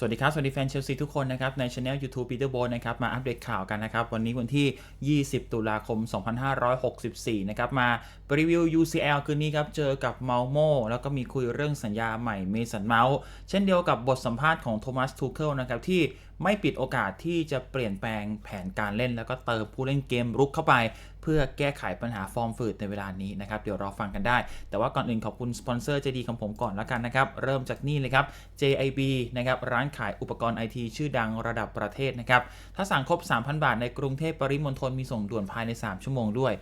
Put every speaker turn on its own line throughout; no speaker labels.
สวัสดีครับ สวัสดีแฟนเชลซีทุกคนนะครับ ในช anel YouTube Peter b o นะครับ มาอัปเดตข่าวกันนะครับ วันนี้วันที่ 20 ตุลาคม 2564 นะครับ มารีวิว UCL คืนนี้ครับ เจอกับเมาโมแล้วก็มีคุยเรื่องสัญญาใหม่เมสันเมาส์เช่นเดียวกับบทสัมภาษณ์ของโทมัสทูเคิลนะครับ ที่ ไม่ปิดโอกาสที่จะเปลี่ยนแปลงแผนการเล่น แล้วก็เติมผู้เล่นเกมรุกเข้าไป เพื่อแก้ไขปัญหาฟอร์มฝืดในเวลานี้นะครับ เดี๋ยวรอฟังกันได้ แต่ว่าก่อนอื่นขอบคุณสปอนเซอร์ใจดีของผมก่อนละกันนะครับ เริ่มจากนี่เลยครับ JIB นะครับร้านขายอุปกรณ์ไอทีชื่อดังระดับประเทศนะครับ ถ้าสั่งครบ 3,000 บาทในกรุงเทพปริมณฑลมีส่งด่วนภายใน 3 ชั่วโมงด้วย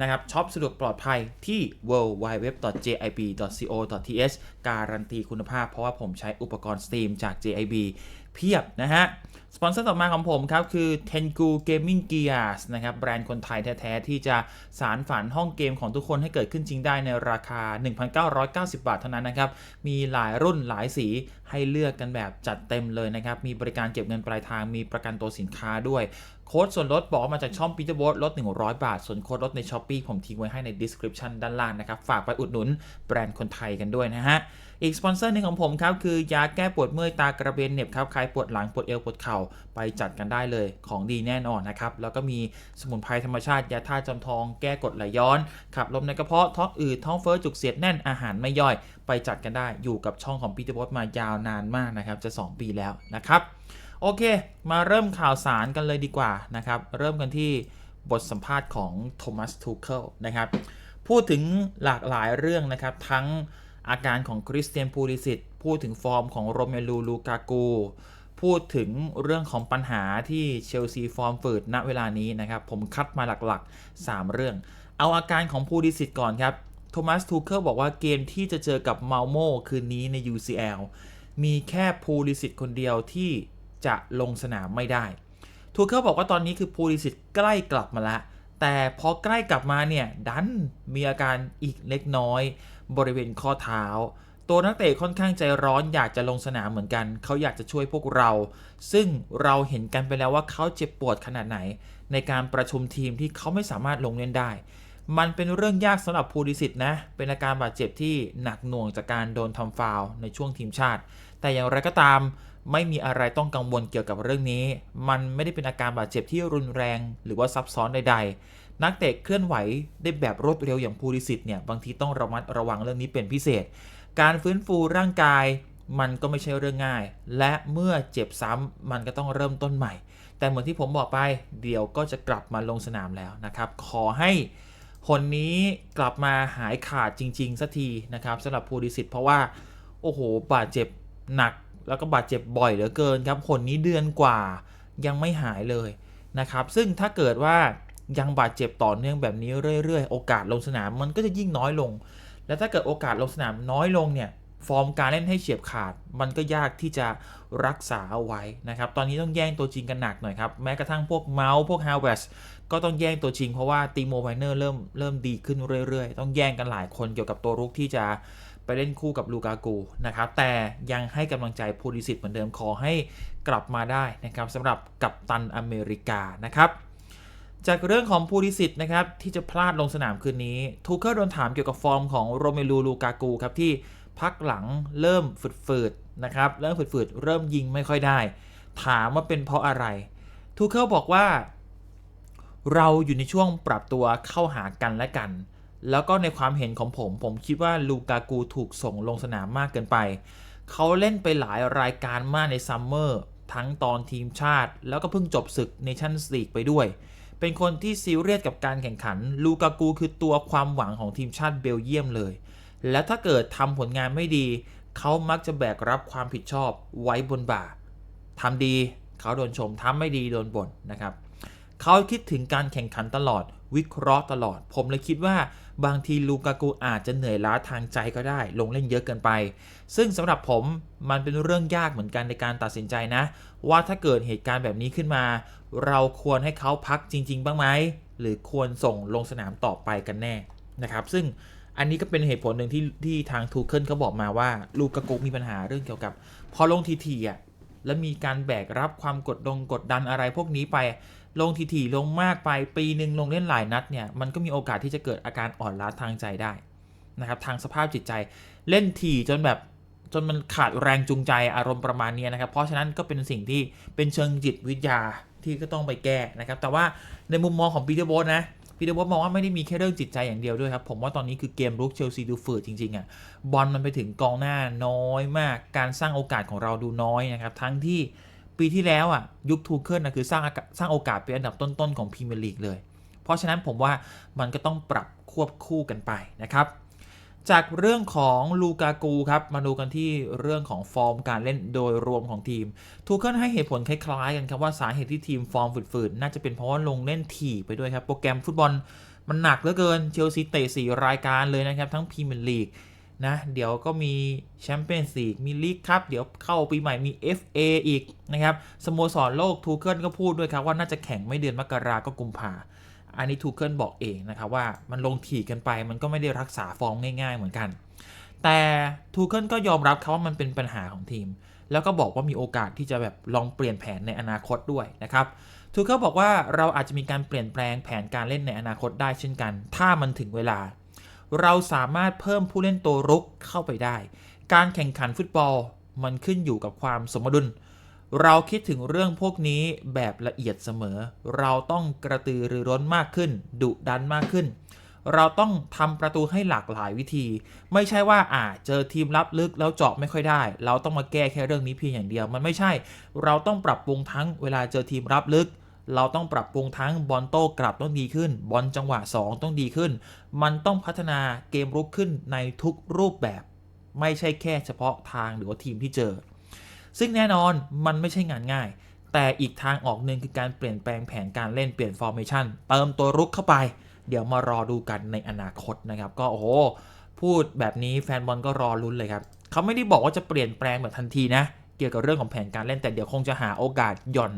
นะครับช็อปสะดวกปลอดภัยที่ www.jib.co.th การันตีคุณภาพเพราะว่าผมใช้อุปกรณ์ Steam จาก JIB เพียบนะฮะ สปอนเซอร์ต่อมาของผมครับ คือ Tengu Gaming Gears นะครับ แบรนด์คนไทยแท้ ๆ ที่จะสารฝันห้องเกมของทุกคนให้เกิดขึ้นจริงได้ในราคา 1,990 บาทเท่านั้นนะครับ มีหลายรุ่นหลายสีให้เลือกกันแบบจัดเต็มเลยนะครับ มีบริการเก็บเงินปลายทางมีประกันตัวสินค้าด้วย ค้ดส่วนลดบอกมาจากช่อง Peter b o t ลด 100 บาท ส่วนโค้ดลดใน s h อ p e e ผมทิ้งไว้ให้ใน description ด้านล่างนะครับ ฝากไปอุดหนุนแบรนด์คนไทยกันด้วยนะฮะ อีกสปอนเซอร์หนึ่งของผมครับ คือยาแก้ปวดเมื่อยตากระเบนเหน็บครับใครปวดหลังปวดเอวปวดเข่าไปจัดกันได้เลยของดีแน่นอนนะครับ แล้วก็มีสมุนไพรธรรมชาติยาท่าจำทองแก้กรดไหลย้อนขับลมในกระเพาะท้องอืดท้องเฟ้อจุกเสียดแน่นอาหารไม่ย่อย ไปจัดกันได้อยู่กับช่องของพีเตอร์บอสมายาวนานมากนะครับจะ 2 ปีแล้วนะครับ โอเค มาเริ่มข่าวสารกันเลยดีกว่านะครับ เริ่มกันที่บทสัมภาษณ์ของโทมัสทูเคิลนะครับ พูดถึงหลากหลายเรื่องนะครับ ทั้งอาการของคริสเตียนพูลิสิตพูดถึงฟอร์มของโรเมลูลูกากูพูดถึงเรื่องของปัญหาที่เชลซีฟอร์มฝืดณเวลานี้นะครับ ผมคัดมาหลักๆ 3 เรื่อง เอาอาการของพูลิสิตก่อนครับโทมัสทูเคิลบอกว่าเกมที่จะเจอกับเมาโมคืนนี้ใน UCL มีแค่พูลิสิตคนเดียวที่ จะลงสนามไม่ได้ทูเคิลบอกว่าตอนนี้คือพูลิสิตใกล้กลับมาแล้วแต่พอใกล้กลับมาเนี่ยดันมีอาการอีกเล็กน้อย บริเวณข้อเท้า ตัวนักเตะค่อนข้างใจร้อนอยากจะลงสนามเหมือนกัน เขาอยากจะช่วยพวกเรา ซึ่งเราเห็นกันไปแล้วว่าเขาเจ็บปวดขนาดไหน ในการประชุมทีมที่เขาไม่สามารถลงเล่นได้ มันเป็นเรื่องยากสำหรับพูลิสิตนะ เป็นอาการบาดเจ็บที่หนักหน่วงจากการโดนทำฟาวในช่วงทีมชาติ แต่อย่างไรก็ตาม ไม่มีอะไรต้องกังวลเกี่ยวกับเรื่องนี้ มันไม่ได้เป็นอาการบาดเจ็บที่รุนแรง หรือว่าซับซ้อนใด ๆ นักเตะเคลื่อนไหวได้แบบรวดเร็วอย่างพูลิสิตเนี่ยบางทีต้องระมัดระวังเรื่องนี้เป็นพิเศษ การฟื้นฟูร่างกายมันก็ไม่ใช่เรื่องง่าย และเมื่อเจ็บซ้ำมันก็ต้องเริ่มต้นใหม่ แต่เหมือนที่ผมบอกไป เดี๋ยวก็จะกลับมาลงสนามแล้วนะครับ ขอให้คนนี้กลับมาหายขาดจริง ๆสักทีนะครับสำหรับพูลิสิตเพราะว่า โอ้โห บาดเจ็บหนัก แล้วก็บาดเจ็บบ่อยเหลือเกินครับ คนนี้เดือนกว่ายังไม่หายเลยนะครับ ซึ่งถ้าเกิดว่ายังบาดเจ็บต่อเนื่องแบบนี้เรื่อย ๆ โอกาสลงสนามมันก็จะยิ่งน้อยลง และถ้าเกิดโอกาสลงสนามน้อยลงเนี่ยฟอร์มการเล่นให้เฉียบขาด มันก็ยากที่จะรักษาเอาไว้นะครับ ตอนนี้ต้องแย่งตัวจริงกันหนักหน่อยครับ แม้กระทั่งพวกเมาส์พวกฮาวเวสก็ต้องแย่งตัวจริงเพราะว่าตีโมไวเนอร์เริ่มเริ่มดีขึ้นเรื่อยๆ ต้องแย่งกันหลายคนเกี่ยวกับตัวรุกที่จะ ไปเล่นคู่กับลูกากูนะครับ แต่ยังให้กำลังใจพูลิสิตเหมือนเดิมขอให้กลับมาได้นะครับสำหรับกัปตันอเมริกานะครับ จากเรื่องของพูลิสิตนะครับที่จะพลาดลงสนามคืนนี้ ทูเคิลโดนถามเกี่ยวกับฟอร์มของโรเมลูลูกากูครับที่พักหลังเริ่มฝืดๆนะครับเริ่มฝืดๆเริ่มยิงไม่ค่อยได้ ถามว่าเป็นเพราะอะไร ทูเคิลบอกว่า เราอยู่ในช่วงปรับตัวเข้าหากันและกัน แล้วก็ในความเห็นของผม ผมคิดว่าลูกากูถูกส่งลงสนามมากเกินไป เขาเล่นไปหลายรายการมากในซัมเมอร์ทั้งตอนทีมชาติ แล้วก็เพิ่งจบศึกเนชั่นสลีกไปด้วย เป็นคนที่ซีเรียสกับการแข่งขัน ลูกากูคือตัวความหวังของทีมชาติเบลเยียมเลย และถ้าเกิดทำผลงานไม่ดี เขามักจะแบกรับความผิดชอบไว้บนบ่าทำดีเขาโดนชมทำไม่ดีโดนบ่นนะครับ เขาคิดถึงการแข่งขันตลอด วิเคราะห์ตลอด ผมเลยคิดว่าบางทีลูกากูอาจจะเหนื่อยล้าทางใจก็ได้ ลงเล่นเยอะเกินไป ซึ่งสำหรับผมมันเป็นเรื่องยากเหมือนกันในการตัดสินใจนะ ว่าถ้าเกิดเหตุการณ์แบบนี้ขึ้นมา เราควรให้เขาพักจริง ๆ บ้างไหมหรือควรส่งลงสนามต่อไปกันแน่นะครับซึ่งอันนี้ก็เป็นเหตุผลหนึ่งที่ที่ทางทูเคิลเขาบอกมาว่าลูกากูมีปัญหาเรื่องเกี่ยวกับ พอลงทีๆอะแล้วมีการแบกรับความกดดงกดดันอะไรพวกนี้ไป ลงทีๆลงมากไปปีหนึ่งลงเล่นหลายนัดเนี่ยมันก็มีโอกาสที่จะเกิดอาการอ่อนล้าทางใจได้นะครับทางสภาพจิตใจเล่นถี่จนแบบจนมันขาดแรงจูงใจอารมณ์ประมาณนี้นะครับ เพราะฉะนั้นก็เป็นสิ่งที่เป็นเชิงจิตวิทยาที่ก็ต้องไปแก้นะครับ แต่ว่าในมุมมองของปีเตอร์โบสนะปีเตอร์โบสมองว่าไม่ได้มีแค่เรื่องจิตใจอย่างเดียวด้วยครับ ผมว่าตอนนี้คือเกมรุกเชลซีดูฝืดจริงๆอะ่ะบอลมันไปถึงกองหน้าน้อยมาก การสร้างโอกาสของเราดูน้อยนะครับ ทั้งที่ ปีที่แล้วอะยุคทูเคิลนะคือสร้างสร้างโอกาสเป็นอันดับต้นๆของพรีเมียร์ลีกเลย เพราะฉะนั้นผมว่ามันก็ต้องปรับควบคู่กันไปนะครับจากเรื่องของลูกากูครับ มาดูกันที่เรื่องของฟอร์มการเล่นโดยรวมของทีม ทูเคิลให้เหตุผลคล้ายๆกันครับว่าสาเหตุที่ทีมฟอร์มฝืดๆ น่าจะเป็นเพราะว่าลงเล่นถี่ไปด้วยครับ โปรแกรมฟุตบอลมันหนักเหลือเกิน เชลซีเตะ4รายการเลยนะครับ ทั้งพรีเมียร์ลีก นะ เดี๋ยวก็มีแชมเปี้ยนส์ลีกมีลีกครับ เดี๋ยวเข้าปีใหม่มี FA อีกนะครับสโมสรโลกทูเคิลก็พูดด้วยครับว่าน่าจะแข่งไม่เดือนมกราก็กุมภาอันนี้ทูเคิลบอกเองนะครับว่ามันลงถี่กันไปมันก็ไม่ได้รักษาฟอร์มง่ายๆเหมือนกัน แต่ทูเคิลก็ยอมรับครับว่ามันเป็นปัญหาของทีม แล้วก็บอกว่ามีโอกาสที่จะแบบลองเปลี่ยนแผนในอนาคตด้วยนะครับทูเคิลบอกว่าเราอาจจะมีการเปลี่ยนแปลงแผนการเล่นในอนาคตได้เช่นกัน ถ้ามันถึงเวลา เราสามารถเพิ่มผู้เล่นตัวรุกเข้าไปได้ การแข่งขันฟุตบอลมันขึ้นอยู่กับความสมดุล เราคิดถึงเรื่องพวกนี้แบบละเอียดเสมอ เราต้องกระตือรือร้นมากขึ้น ดุดันมากขึ้น เราต้องทำประตูให้หลากหลายวิธี ไม่ใช่ว่าอ่าเจอทีมรับลึกแล้วเจาะไม่ค่อยได้ เราต้องมาแก้แค่เรื่องนี้เพียงอย่างเดียว มันไม่ใช่ เราต้องปรับปรุงทั้งเวลาเจอทีมรับลึก เราต้องปรับปรุงทั้งบอลโต้กลับต้องดีขึ้น บอลจังหวะ 2 ต้องดีขึ้น มันต้องพัฒนาเกมรุกขึ้นในทุกรูปแบบ ไม่ใช่แค่เฉพาะทางหรือว่าทีมที่เจอ ซึ่งแน่นอนมันไม่ใช่งานง่าย แต่อีกทางออกหนึ่งคือการเปลี่ยนแปลงแผนการเล่นเปลี่ยนฟอร์เมชันเติมตัวรุกเข้าไป เดี๋ยวมารอดูกันในอนาคตนะครับ ก็โอ้โหพูดแบบนี้แฟนบอลก็รอลุ้นเลยครับเขาไม่ได้บอกว่าจะเปลี่ยนแปลงแบบทันทีนะ เกี่ยวกับเรื่องของแผนการเล่นแต่เดี๋ยวคงจะหาโอกาสหย่อน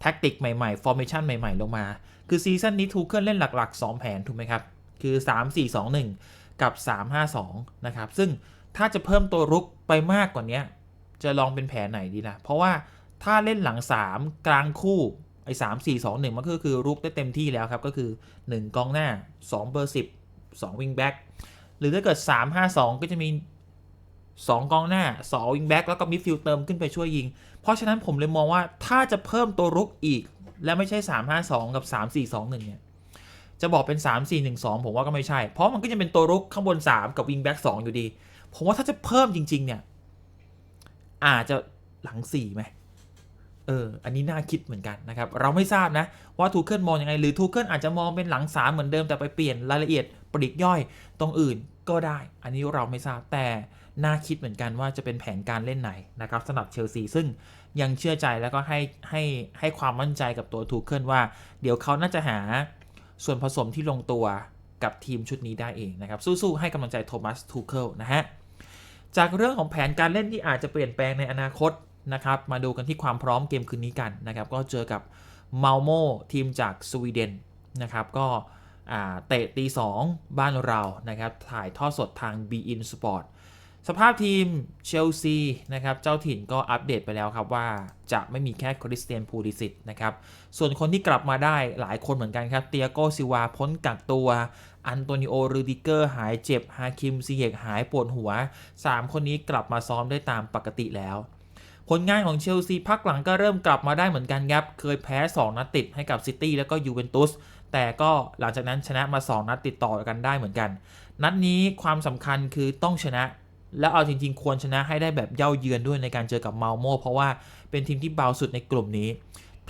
แท็กติกใหม่ๆ ฟอร์เมชันใหม่ๆ ลงมา คือซีซั่นนี้ทูเคิลเล่นหลัก ๆ 2 แผนถูกไหมครับ คือ 3 4 2 1 กับ 3 5 2 นะครับ ซึ่งถ้าจะเพิ่มตัวรุกไปมากกว่านี้จะลองเป็นแผนไหนดีล่ะ เพราะว่าถ้าเล่นหลัง 3 กลางคู่ไอ้สามสี่สองหนึ่งมันก็คือรุกได้เต็มที่แล้วครับ ก็คือ 1 กองหน้า 2 เบอร์ 10 2 วิงแบ็กหรือถ้าเกิด 3 5 2 ก็จะมี 2 กองหน้า 2 วิงแบ็กแล้วก็มิดฟิลด์เติมขึ้นไปช่วยยิง เพราะฉะนั้นผมเลยมองว่าถ้าจะเพิ่มตัวรุกอีก และไม่ใช่ 3 5 2 กับ 3 4 2 1 เนี่ย จะบอกเป็น 3 4 1 2 ผมว่าก็ไม่ใช่ เพราะมันก็จะเป็นตัวรุกข้างบน 3 กับวิงแบ็ก2อยู่ดี ผมว่าถ้าจะเพิ่มจริง ๆ เนี่ย อาจจะหลัง4ไหมเออ อันนี้น่าคิดเหมือนกันนะครับ เราไม่ทราบนะ ว่าทูเคิลมองยังไง หรือทูเคิลอาจจะมองเป็นหลังสามเหมือนเดิมแต่ไปเปลี่ยนรายละเอียดปลีกย่อยตรงอื่น ก็ได้ อันนี้เราไม่ทราบแต่น่าคิดเหมือนกันว่าจะเป็นแผนการเล่นไหนนะครับสำหรับเชลซีซึ่งยังเชื่อใจแล้วก็ให้ให้ให้ความมั่นใจกับตัวทูเคิลว่า เดี๋ยวเขาน่าจะหาส่วนผสมที่ลงตัวกับทีมชุดนี้ได้เองนะครับ สู้ๆให้กำลังใจโทมัสทูเคิลนะฮะ จากเรื่องของแผนการเล่นที่อาจจะเปลี่ยนแปลงในอนาคตนะครับ มาดูกันที่ความพร้อมเกมคืนนี้กันนะครับ ก็เจอกับมาลโมทีมจากสวีเดนนะครับ ก็ เตะตีสองบ้านเรานะครับถ่ายทอดสดทาง b i n Sport สภาพทีมเชลซีนะครับเจ้าถิ่นก็อัปเดตไปแล้วครับว่าจะไม่มีแค่คริสเตียนพูลิสิตนะครับส่วนคนที่กลับมาได้หลายคนเหมือนกันครับเตียโกซิวาพ้นกักตัว อันโตนิโอรูดิเกอร์หายเจ็บ ฮาคิมซีเฮกหายปวดหัว 3 คนนี้กลับมาซ้อมได้ตามปกติแล้ว ผลงานของเชลซีพักหลังก็เริ่มกลับมาได้เหมือนกันครับเคยแพ้ 2 นัดติดให้กับซิตี้แล้วก็ยูเวนตุส แต่ก็หลังจากนั้นชนะมา 2 นัดติดต่อกันได้เหมือนกัน นัดนี้ความสำคัญคือต้องชนะ แล้วเอาจริงๆ ควรชนะให้ได้แบบเย่าเยือนด้วยในการเจอกับเมาโมเพราะว่าเป็นทีมที่เบาสุดในกลุ่มนี้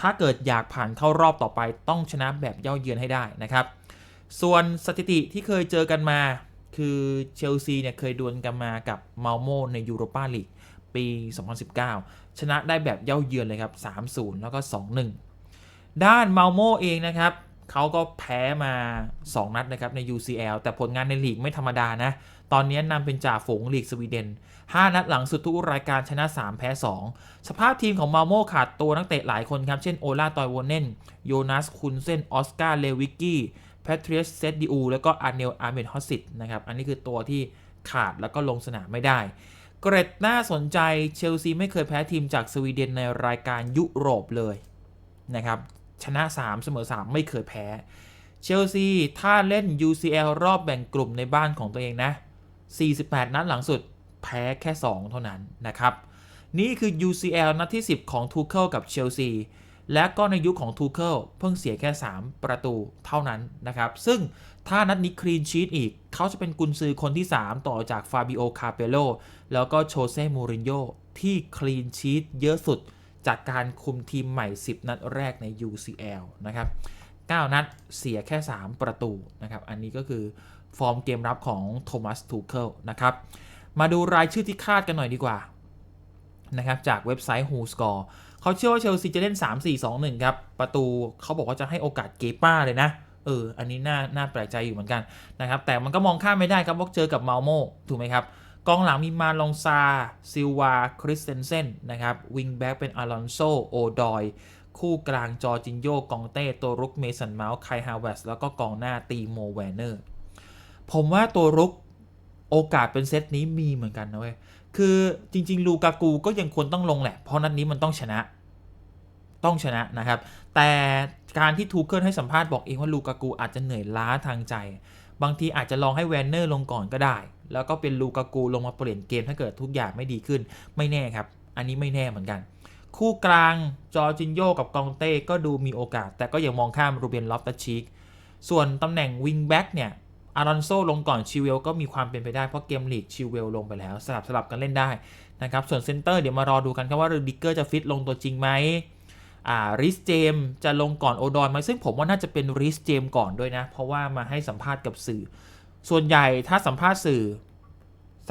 ถ้าเกิดอยากผ่านเข้ารอบต่อไป ต้องชนะแบบเย่าเยือนให้ได้นะครับ ส่วนสถิติที่เคยเจอกันมา คือเชลซีเนี่ยเคยดวลกันมากับเมาโมในยูโรปาลีกปี 2019 ชนะได้แบบเย่าเยือนเลยครับ 3-0 แล้วก็ 2-1 ด้านเมาโมเองนะครับ เขาก็แพ้มา 2 นัดนะครับใน UCL แต่ผลงานในลีกไม่ธรรมดานะ ตอนนี้นำเป็นจ่าฝูงลีกสวีเดน 5 นัดหลังสุดทุกรายการชนะ 3 แพ้ 2 สภาพทีมของมาโมขาดตัวนักเตะหลายคนครับ เช่นโอลาตอยโวเนนโยนัสคุนเซนออสการ์เลวิกกี้แพทริสเซตดิอูแล้วก็อาร์เนลอาร์เมนฮอสซิตนะครับอันนี้คือตัวที่ขาดแล้วก็ลงสนามไม่ได้เกรดน่าสนใจเชลซีไม่เคยแพ้ทีมจากสวีเดนในรายการยุโรปเลยนะครับ ชนะ 3 เสมอ 3 ไม่เคยแพ้ เชลซี ถ้าเล่น UCL รอบแบ่งกลุ่มในบ้านของตัวเองนะ 48 นัดหลังสุดแพ้แค่ 2 เท่านั้นนะครับ นี่คือ UCL นัดที่ 10 ของทูเคิลกับเชลซี และก็ในยุคของทูเคิลเพิ่งเสียแค่ 3 ประตูเท่านั้นนะครับ ซึ่งถ้านัดนี้คลีนชีตอีก เขาจะเป็นกุนซือคนที่ 3 ต่อจากฟาบิโอ คาเปโล แล้วก็โชเซ่ มูรินโญ่ที่คลีนชีตเยอะสุด จากการคุมทีมใหม่ 10 นัดแรกใน UCL นะครับ 9 นัดเสียแค่ 3 ประตูนะครับ อันนี้ก็คือฟอร์มเกมรับของโทมัสทูเคิลนะครับ มาดูรายชื่อที่คาดกันหน่อยดีกว่านะครับจากเว็บไซต์ Who Score เขาเชื่อว่าเชลซีจะเล่น 3-4-2-1 ครับ ประตูเขาบอกว่าจะให้โอกาสเกป้าเลยนะเออ อันนี้น่า น่าแปลกใจอยู่เหมือนกันนะครับ แต่มันก็มองข้ามไม่ได้ครับว่าเจอกับเมาโมถูกไหมครับ กองหลังมีมาลองซา ซิลวา คริสเตนเซนนะครับ วิงแบ็กเป็นอลอนโซ โอดอย คู่กลางจอจินโย กองเต้ ตัวรุกเมสันเมาส์ไคฮาวเวสแล้วก็กองหน้าตีโมแวนเนอร์ ผมว่าตัวรุกโอกาสเป็นเซตนี้มีเหมือนกันนะเว้ย คือจริง ๆ ลูกากูก็ยังควรต้องลงแหละ เพราะนัดนี้มันต้องชนะ ต้องชนะนะครับ แต่การที่ทูเคิลให้สัมภาษณ์บอกเองว่าลูกากูอาจจะเหนื่อยล้าทางใจ บางทีอาจจะลองให้แวนเนอร์ลงก่อนก็ได้ แล้วก็เป็นลูกากูลงมาเปลี่ยนเกมถ้าเกิดทุกอย่างไม่ดีขึ้นไม่แน่ครับ อันนี้ไม่แน่เหมือนกัน คู่กลางจอจินโยกับกองเต้ก็ดูมีโอกาส แต่ก็ยังมองข้ามรูเบนลอฟตัชิกส่วนตำแหน่งวิงแบ็กเนี่ยอารอนโซลงก่อนชิเวลก็มีความเป็นไปได้เพราะเกมลีกชิเวลลงไปแล้ว สลับสลับกันเล่นได้นะครับ ส่วนเซนเตอร์เดี๋ยวมารอดูกันครับว่าดิกเกอร์จะฟิตลงตัวจริงไหมอ่าริสเจมจะลงก่อนโอดอนไหมซึ่งผมว่าน่าจะเป็นริสเจมก่อนด้วยนะ เพราะว่ามาให้สัมภาษณ์กับสื่อ ส่วนใหญ่ถ้าสัมภาษณ์สื่อ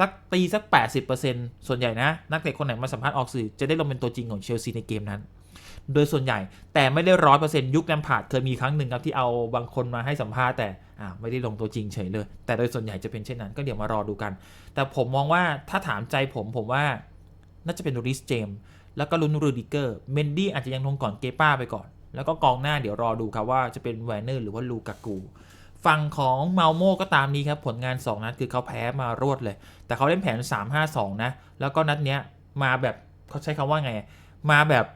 สักตีสัก 80%ส่วนใหญ่นะ นักเตะคนไหนมาสัมภาษณ์ออกสื่อจะได้ลงเป็นตัวจริงของเชลซีในเกมนั้น โดยส่วนใหญ่แต่ไม่ได้ร้อยเปอร์เซ็นต์ยุคแลมพาร์ดเคยมีครั้งหนึ่งครับที่เอาบางคนมาให้สัมภาษณ์แต่ไม่ได้ลงตัวจริงเฉยเลย แต่โดยส่วนใหญ่จะเป็นเช่นนั้น ก็เดี๋ยวมารอดูกัน แต่ผมมองว่าถ้าถามใจผมผมว่าน่าจะเป็นริสเจมแล้วก็ลุนรูดิเกอร์เมนดี้อาจจะยังลงก่อนเกป้าไปก่อน แล้วก็กองหน้าเดี๋ยวรอดูครับว่าจะเป็นแวนเนอร์หรือว่าลูกากู ฝั่งของเมาโมก็ตามนี้ครับ ผลงาน 2 นัดคือเขาแพ้มารวดเลย แต่เขาเล่นแผน 3-5-2 นะ แล้วก็นัดเนี้ยมาแบบเขาใช้คำว่าไง มาแบบ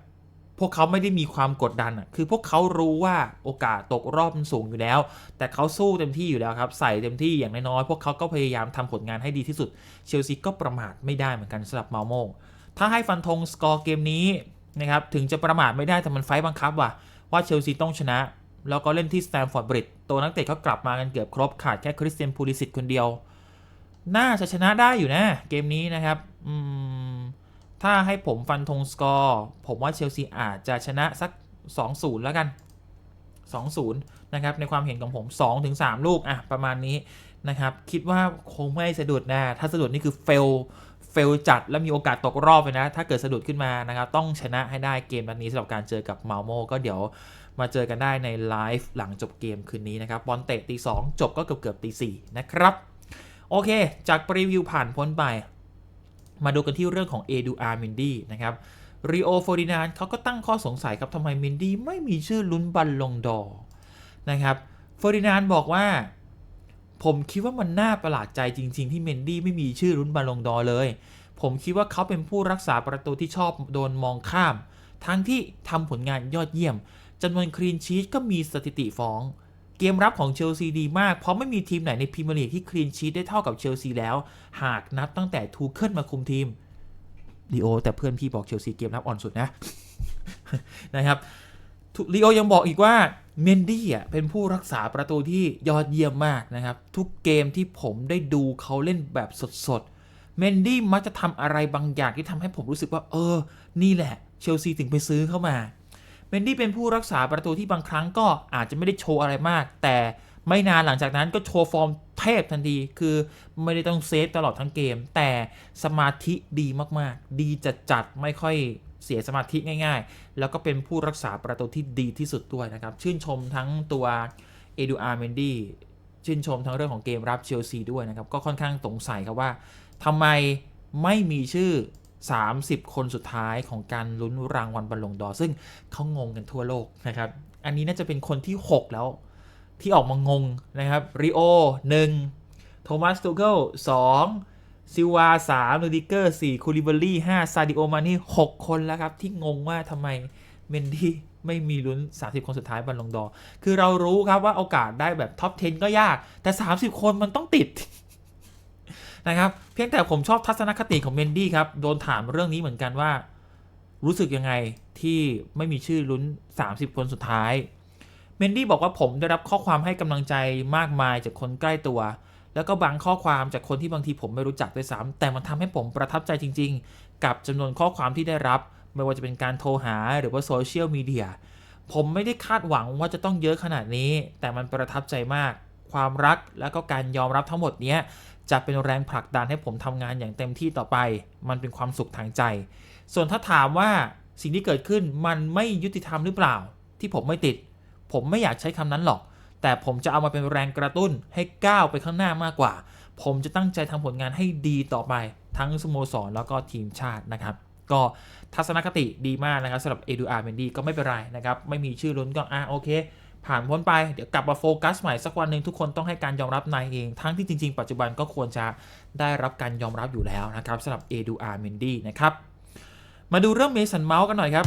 พวกเขาไม่ได้มีความกดดันอะคือพวกเขารู้ว่าโอกาสตกรอบมันสูงอยู่แล้ว แต่เขาสู้เต็มที่อยู่แล้วครับ ใส่เต็มที่อย่างน้อยๆพวกเขาก็พยายามทำผลงานให้ดีที่สุด เชลซีก็ประมาทไม่ได้เหมือนกันสำหรับเมาโมถ้าให้ฟันธงสกอร์เกมนี้นะครับถึงจะประมาทไม่ได้แต่มันไฟบังคับว่ะว่าเชลซีต้องชนะ แล้วก็เล่นที่สแตมฟอร์ดบริดจ์ตัวนักเตะก็กลับมากันเกือบครบขาดแค่คริสเตียนพูลิสิตคนเดียว น่าจะชนะได้อยู่นะ เกมนี้นะครับอืมถ้าให้ผมฟันธงสกอร์ ผมว่าเชลซีอาจจะชนะสัก 2-0 แล้วกัน 2-0 นะครับ ในความเห็นของผม 2-3 ลูกอะประมาณนี้นะครับ คิดว่าคงไม่สะดุดนะ ถ้าสะดุดนี่คือเฟล เฟลจัดแล้วมีโอกาสตกรอบเลยนะ ถ้าเกิดสะดุดขึ้นมานะครับ ต้องชนะให้ได้เกมนัดนี้สำหรับการเจอกับมาโมก็เดี๋ยวมาเจอกันได้ในไลฟ์หลังจบเกมคืนนี้นะครับ บอลเตะตีสองจบก็เกือบเกือบตีสี่นะครับ โอเค จากรีวิวผ่านพ้นไป มาดูกันที่เรื่องของเอดูอาร์มินดี้นะครับริโอโฟดินานเขาก็ตั้งข้อสงสัยครับทำไมมินดี้ไม่มีชื่อลุ้นบัลลงดอนะครับเฟอร์ดินานบอกว่า ผมคิดว่ามันน่าประหลาดใจจริง ๆ ที่เมนดี้ไม่มีชื่อลุ้นบอลลงดอเลย ผมคิดว่าเขาเป็นผู้รักษาประตูที่ชอบโดนมองข้าม ทั้งที่ทำผลงานยอดเยี่ยมจำนวนคลีนชีตก็มีสถิติฟ้อง เกมรับของเชลซีดีมาก เพราะไม่มีทีมไหนในพรีเมียร์ลีกที่คลีนชีตได้เท่ากับเชลซีแล้ว หากนับตั้งแต่ทูเคิลมาคุมทีมลีโอแต่เพื่อนพี่บอกเชลซีเกมรับอ่อนสุดนะนะครับลีโอยังบอกอีกว่า เมนดี้อะเป็นผู้รักษาประตูที่ยอดเยี่ยมมากนะครับ ทุกเกมที่ผมได้ดูเขาเล่นแบบสดๆเมนดี้มักจะทำอะไรบางอย่างที่ทำให้ผมรู้สึกว่าเออ นี่แหละ เชลซีถึงไปซื้อเข้ามาเมนดี้เป็นผู้รักษาประตูที่บางครั้งก็อาจจะไม่ได้โชว์อะไรมาก แต่ไม่นานหลังจากนั้นก็โชว์ฟอร์มเทพทันที คือไม่ได้ต้องเซฟตลอดทั้งเกม แต่สมาธิดีมากๆ ดีจัดจัดไม่ค่อย เสียสมาธิง่ายๆ แล้วก็เป็นผู้รักษาประตูที่ดีที่สุดด้วยนะครับ ชื่นชมทั้งตัวเอดูอาร์เมนดี้ชื่นชมทั้งเรื่องของเกมรับเชลซีด้วยนะครับ ก็ค่อนข้างสงสัยครับว่าทำไมไม่มีชื่อ 30 คนสุดท้ายของการลุ้นรางวัลบอลลงดอร์ซึ่งเขางงกันทั่วโลกนะครับ อันนี้น่าจะเป็นคนที่ 6 แล้วที่ออกมางงนะครับริโอ1โทมัสตูเกิล2 ซิวา3ลูดิเกอร์4คูลิเบอรี่5ซาดิโอมานี่6คนแล้วครับ ที่งงว่าทำไมเมนดี้ไม่มีลุ้น 30 คนสุดท้ายบอลลงดอ คือเรารู้ครับว่าโอกาสได้แบบท็อป 10 ก็ยาก แต่ 30 คนมันต้องติดนะครับ เพียงแต่ผมชอบทัศนคติของเมนดี้ครับ โดนถามเรื่องนี้เหมือนกันว่า รู้สึกยังไงที่ไม่มีชื่อลุ้น 30 คนสุดท้าย เมนดี้บอกว่าผมได้รับข้อความให้กำลังใจมากมายจากคนใกล้ตัว แล้วก็บางข้อความจากคนที่บางทีผมไม่รู้จักด้วยซ้ำแต่มันทำให้ผมประทับใจจริง ๆ กับจำนวนข้อความที่ได้รับ ไม่ว่าจะเป็นการโทรหาหรือว่าโซเชียลมีเดียผมไม่ได้คาดหวังว่าจะต้องเยอะขนาดนี้ แต่มันประทับใจมาก ความรักแล้วก็การยอมรับทั้งหมดนี้จะเป็นแรงผลักดันให้ผมทำงานอย่างเต็มที่ต่อไป มันเป็นความสุขทางใจ ส่วนถ้าถามว่าสิ่งที่เกิดขึ้นมันไม่ยุติธรรมหรือเปล่า ที่ผมไม่ติด ผมไม่อยากใช้คำนั้นหรอก แต่ผมจะเอามาเป็นแรงกระตุ้นให้ก้าวไปข้างหน้ามากกว่า ผมจะตั้งใจทำผลงานให้ดีต่อไปทั้งสโมสรแล้วก็ทีมชาตินะครับ ก็ทัศนคติดีมากนะครับสำหรับเอดูอาร์เมนดีก็ไม่เป็นไรนะครับ ไม่มีชื่อลุ้นก็อะโอเค ผ่านพ้นไปเดี๋ยวกลับมาโฟกัสใหม่สักวันหนึ่งทุกคนต้องให้การยอมรับนายเอง ทั้งที่จริง ๆ ปัจจุบันก็ควรจะได้รับการยอมรับอยู่แล้วนะครับสำหรับเอดูอาร์เมนดีนะครับมาดูเรื่องเมสันเมาส์กันหน่อยครับ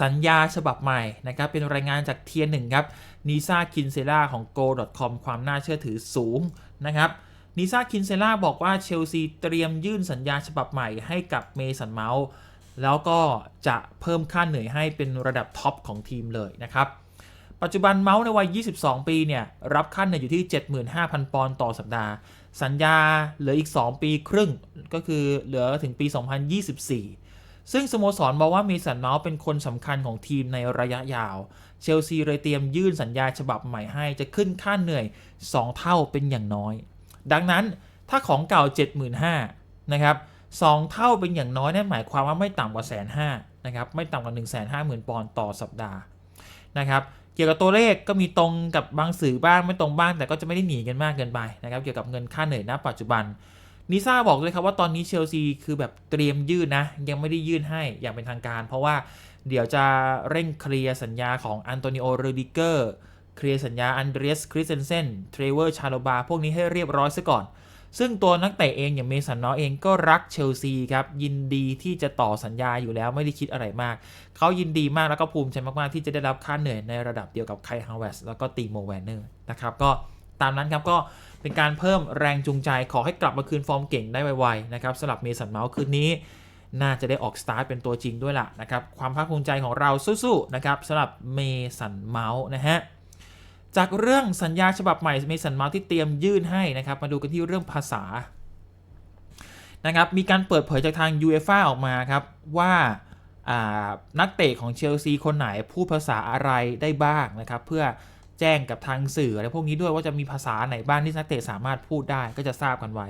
สัญญาฉบับใหม่นะครับเป็นรายงานจากเทียหนึ่งครับนีซาคินเซล่าของ go.com ความน่าเชื่อถือสูงนะครับนีซาคินเซล่าบอกว่าเชลซีเตรียมยื่นสัญญาฉบับใหม่ให้กับเมสันเมาส์แล้วก็จะเพิ่มค่าเหนื่อยให้เป็นระดับท็อปของทีมเลยนะครับ ปัจจุบันเมาส์ในวัย 22 ปีเนี่ยรับค่าเหนื่อยอยู่ที่ 75,000 ปอนด์ต่อสัปดาห์ สัญญาเหลืออีก 2 ปีครึ่งก็คือเหลือถึงปี 2024 ซึ่งสโมสรบอกว่ามีสันเมาส์เป็นคนสำคัญของทีมในระยะยาว เชลซีเลยเตรียมยื่นสัญญาฉบับใหม่ให้จะขึ้นค่าเหนื่อย 2 เท่าเป็นอย่างน้อย ดังนั้นถ้าของเก่า 75,000นะครับ2เท่าเป็นอย่างน้อยนั่นหมายความว่าไม่ต่ำกว่าแสนห้านะครับไม่ต่ำกว่า1 5 0 0 0 0ปอนด์ต่อสัปดาห์นะครับเกี่ยวกับตัวเลขก็มีตรงกับบางสื่อบ้างไม่ตรงบ้าง แต่ก็จะไม่ได้หนีกันมากเกินไปนะครับเกี่ยวกับเงินค่าเหนื่อยณปัจจุบัน นิซ่าบอกเลยครับว่าตอนนี้เชลซีคือแบบเตรียมยื่นนะ ยังไม่ได้ยื่นให้อย่างเป็นทางการ เพราะว่าเดี๋ยวจะเร่งเคลียร์สัญญาของอันโตนิโอเรดิเกอร์เคลียร์สัญญาอันเดรสคริสเซนเซนเทรเวอร์ชาโลบาพวกนี้ให้เรียบร้อยซะก่อน ซึ่งตัวนักเตะเองอย่างเมสันนอเองก็รักเชลซีครับ ยินดีที่จะต่อสัญญาอยู่แล้วไม่ได้คิดอะไรมาก เขายินดีมากแล้วก็ภูมิใจมากๆ ที่จะได้รับค่าเหนื่อยในระดับเดียวกับไคฮาวเวสแล้วก็ตีโมแวนเนอร์นะครับก็ตามนั้นครับก็ เป็นการเพิ่มแรงจูงใจขอให้กลับมาคืนฟอร์มเก่งได้ไวๆนะครับสำหรับเมสันเมาส์คืนนี้ น่าจะได้ออกสตาร์ทเป็นตัวจริงด้วยล่ะนะครับความภาคภูมิใจของเราสู้ๆนะครับสำหรับเมสันเมาส์นะฮะจากเรื่องสัญญาฉบับใหม่เมสันเมาส์ที่เตรียมยื่นให้นะครับมาดูกันที่เรื่องภาษานะครับมีการเปิดเผยจากทาง UEFA ออกมาครับว่านักเตะของเชลซีคนไหนพูดภาษาอะไรได้บ้างนะครับเพื่อ แจ้งกับทางสื่ออะไรพวกนี้ด้วยว่าจะมีภาษาไหนบ้างที่นักเตะสามารถพูดได้ก็จะทราบกันไว้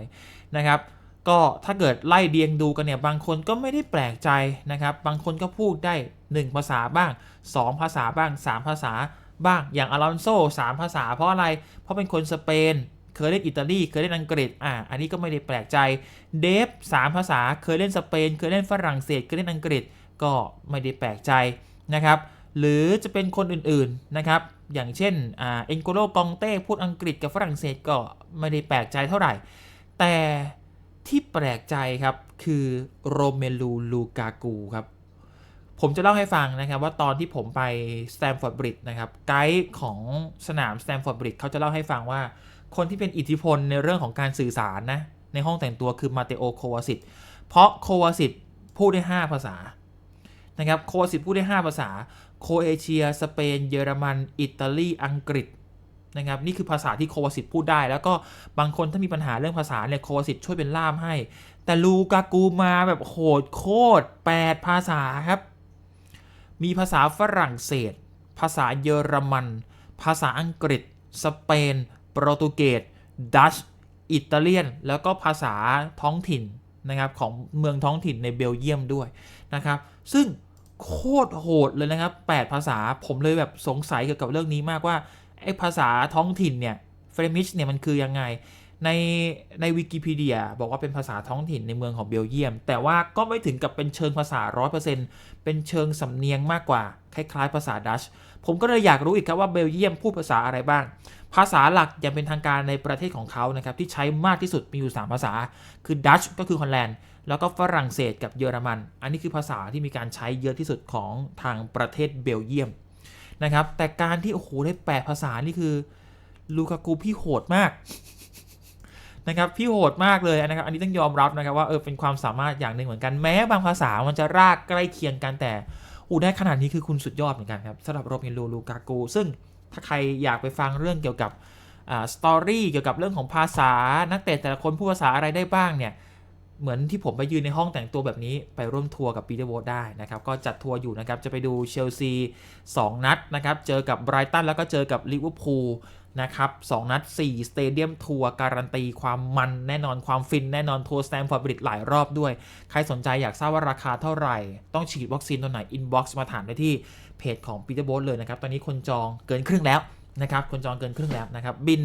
นะครับก็ถ้าเกิดไล่เดียงดูกันเนี่ยบางคนก็ไม่ได้แปลกใจนะครับ บางคนก็พูดได้ 1 ภาษาบ้าง 2 ภาษาบ้าง 3 ภาษาบ้างอย่างอลอนโซ่3ภาษาเพราะอะไร เพราะเป็นคนสเปน เคยเล่นอิตาลีเคยเล่นอังกฤษอ่าอันนี้ก็ไม่ได้แปลกใจเดฟ3ภาษาเคยเล่นสเปน เคยเล่นฝรั่งเศสเคยเล่นอังกฤษก็ไม่ได้แปลกใจนะครับ หรือจะเป็นคนอื่นๆนะครับ อย่างเช่นอ่าเอ็นโกโลกองเต้พูดอังกฤษกับฝรั่งเศสก็ไม่ได้แปลกใจเท่าไหร่ แต่ที่แปลกใจครับคือโรเมลูลูกากูครับ ผมจะเล่าให้ฟังนะครับว่าตอนที่ผมไปสแตมฟอร์ดบริดจ์นะครับไกด์ของสนามสแตมฟอร์ดบริดจ์เขาจะเล่าให้ฟังว่าคนที่เป็นอิทธิพลในเรื่องของการสื่อสารนะในห้องแต่งตัวคือมาเตโอโควาสิตเพราะโควาสิตพูดได้ 5 ภาษานะครับโควาสิตพูดได้ 5 ภาษา โคเอเชีย สเปน เยอรมัน อิตาลี อังกฤษนะครับนี่คือภาษาที่โควาสิตพูดได้ แล้วก็บางคนถ้ามีปัญหาเรื่องภาษาเนี่ยโควาสิตช่วยเป็นล่ามให้ แต่ลูกากูมาแบบโหดโคตร8ภาษาครับ มีภาษาฝรั่งเศส ภาษาเยอรมัน ภาษาอังกฤษ สเปน โปรตุเกส ดัช อิตาเลียน แล้วก็ภาษาท้องถิ่นนะครับของเมืองท้องถิ่นในเบลเยียมด้วยนะครับ ซึ่ง โคตรโหดเลยนะครับ 8 ภาษาผมเลยแบบสงสัยเกี่ยวกับเรื่องนี้มากว่าไอ้ภาษาท้องถิ่นเนี่ยเฟรมิชเนี่ยมันคือยังไง ในในวิกิพีเดียบอกว่าเป็นภาษาท้องถิ่นในเมืองของเบลเยียม แต่ว่าก็ไม่ถึงกับเป็นเชิงภาษา 100%เป็นเชิงสำเนียงมากกว่า คล้ายๆ ภาษาดัชผมก็เลยอยากรู้อีกครับว่าเบลเยียมพูดภาษาอะไรบ้าง ภาษาหลักยังเป็นทางการในประเทศของเขานะครับที่ใช้มากที่สุดมีอยู่ 3 ภาษา คือดัชก็คือฮอลแลนด์ แล้วก็ฝรั่งเศสกับเยอรมัน อันนี้คือภาษาที่มีการใช้เยอะที่สุดของทางประเทศเบลเยียมนะครับ แต่การที่โอ้โหได้แปดภาษานี่คือลูกากูพี่โหดมากนะครับพี่โหดมากเลยนะครับ อันนี้ต้องยอมรับนะครับว่าเออเป็นความสามารถอย่างหนึ่งเหมือนกันแม้บางภาษามันจะรากใกล้เคียงกันแต่อูได้ขนาดนี้คือคุณสุดยอดเหมือนกันครับสำหรับโรเมโลลูกากูซึ่งถ้าใครอยากไปฟังเรื่องเกี่ยวกับอ่าสตอรี่เกี่ยวกับเรื่องของภาษานักเตะแต่ละคนพูดภาษาอะไรได้บ้างเนี่ย เหมือนที่ผมไปยืนในห้องแต่งตัวแบบนี้ไปร่วมทัวร์กับปีเตอร์โวได้นะครับ ก็จัดทัวร์อยู่นะครับ จะไปดูเชลซี 2 นัดนะครับ เจอกับไบรตันแล้วก็เจอกับลิเวอร์พูลนะครับสองนัด 4 สเตเดียมทัวร์การันตีความมันแน่นอนความฟินแน่นอนทัวร์สแตมฟอร์ดบริดหลายรอบด้วย ใครสนใจอยากทราบว่าราคาเท่าไหร่ ต้องฉีดวัคซีนตัวไหนอินบ็อกซ์มาถามได้ที่เพจของปีเตอร์โบเลยนะครับ ตอนนี้คนจองเกินครึ่งแล้ว นะครับคนจองเกินครึ่งแล้วนะครับ บิน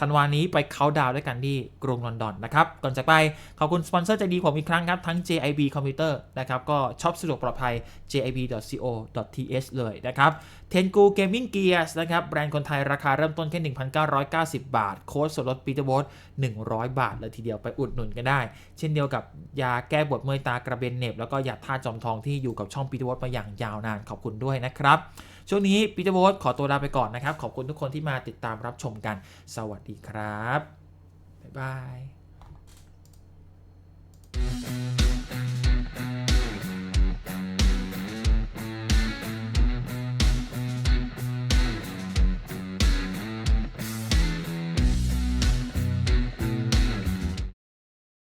ธันวานี้ไปเขาดาวด้วยกันที่กรุงลอนดอนนะครับ ก่อนจากไปขอบคุณสปอนเซอร์ใจดีผมอีกครั้งครับ ทั้ง JIB คอมพิวเตอร์นะครับ ก็ช็อปสะดวกปลอดภัย jib.co.th เลยนะครับเทนกูเกมมิ่งเกียร์นะครับ แบรนด์คนไทยราคาเริ่มต้นแค่ 1,990 บาท โค้ดส่วนลดปีเตอร์โบส100 บาทเลยทีเดียวไปอุดหนุนกันได้ เช่นเดียวกับยาแก้ปวดเมื่อยตากระเบนเน็บแล้วก็ยาท่าจอมทองที่อยู่กับช่องปีเตอร์โบสมาอย่างยาวนานขอบคุณด้วยนะครับ ช่วงนี้ปีเตอร์โบสขอตัวลาไปก่อนนะครับ ขอบคุณทุกคนที่มาติดตามรับชมกัน สวัสดีครับ บ๊ายบาย